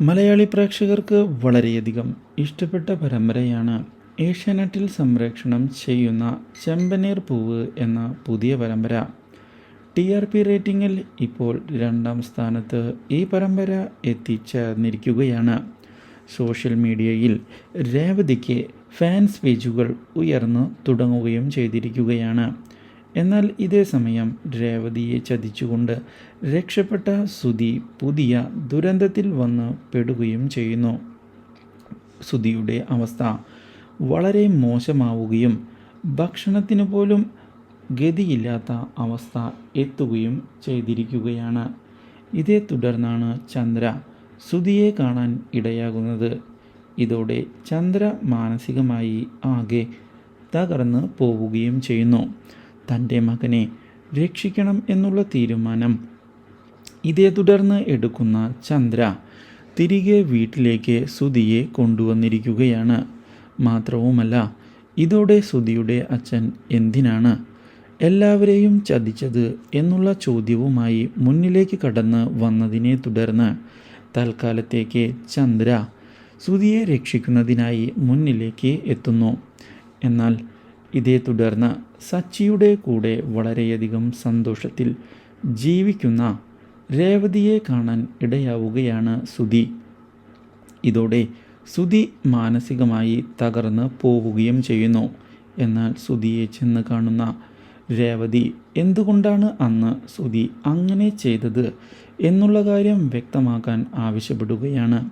മലയാളി പ്രേക്ഷകർക്ക് വളരെയധികം ഇഷ്ടപ്പെട്ട പരമ്പരയാണ് ഏഷ്യാനെറ്റിൽ സംപ്രേഷണം ചെയ്യുന്ന ചെമ്പനീർ പൂവ് എന്ന പുതിയ പരമ്പര. ടി ആർ പി റേറ്റിംഗിൽ ഇപ്പോൾ രണ്ടാം സ്ഥാനത്ത് ഈ പരമ്പര എത്തിച്ചേർന്നിരിക്കുകയാണ്. സോഷ്യൽ മീഡിയയിൽ രേവതിക്ക് ഫാൻസ് പേജുകൾ ഉയർന്നു തുടങ്ങുകയും ചെയ്തിരിക്കുകയാണ്. എന്നാൽ ഇതേ സമയം രേവതിയെ ചതിച്ചുകൊണ്ട് രക്ഷപ്പെട്ട സുധി പുതിയ ദുരന്തത്തിൽ വന്ന് പെടുകയും ചെയ്യുന്നു. സുധിയുടെ അവസ്ഥ വളരെ മോശമാവുകയും ഭക്ഷണത്തിന് പോലും ഗതിയില്ലാത്ത അവസ്ഥ എത്തുകയും ചെയ്തിരിക്കുകയാണ്. ഇതേ തുടർന്നാണ് ചന്ദ്ര സുധിയെ കാണാൻ ഇടയാകുന്നത്. ഇതോടെ ചന്ദ്ര മാനസികമായി ആകെ തകർന്ന് പോവുകയും ചെയ്യുന്നു. തന്റെ മകനെ രക്ഷിക്കണം എന്നുള്ള തീരുമാനം. ഇതേ തുടർന്ന് എടുക്കുന്ന ചന്ദ്ര തിരികെ വീട്ടിലേക്ക് സുധിയെ കൊണ്ടുവന്നിരിക്കുകയാണ്. മാത്രവുമല്ല ഇതോടെ സുധിയുടെ അച്ഛൻ എന്തിനാണ് എല്ലാവരെയും ചതിച്ചത് എന്നുള്ള ചോദ്യവുമായി മുന്നിലേക്ക് കടന്ന് വന്നതിനെ തുടർന്ന് തൽക്കാലത്തേക്ക് ചന്ദ്ര സുധിയെ രക്ഷിക്കുന്നതിനായി മുന്നിലേക്ക് എത്തുന്നു. എന്നാൽ ഇതേ തുടർന്ന് സച്ചിയുടെ കൂടെ വളരെയധികം സന്തോഷത്തിൽ ജീവിക്കുന്ന രേവതിയെ കാണാൻ ഇടയാവുകയാണ് സുധി. ഇതോടെ സുധി മാനസികമായി തകർന്ന് പോവുകയും ചെയ്യുന്നു. എന്നാൽ സുധിയെ ചെന്ന് കാണുന്ന രേവതി എന്തുകൊണ്ടാണ് അന്ന് സുധി അങ്ങനെ ചെയ്തത്? എന്നുള്ള കാര്യം വ്യക്തമാക്കാൻ ആവശ്യപ്പെടുകയാണ്.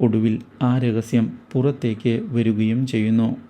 ഒടുവിൽ ആ രഹസ്യം പുറത്തേക്ക് വരികയും ചെയ്യുന്നു.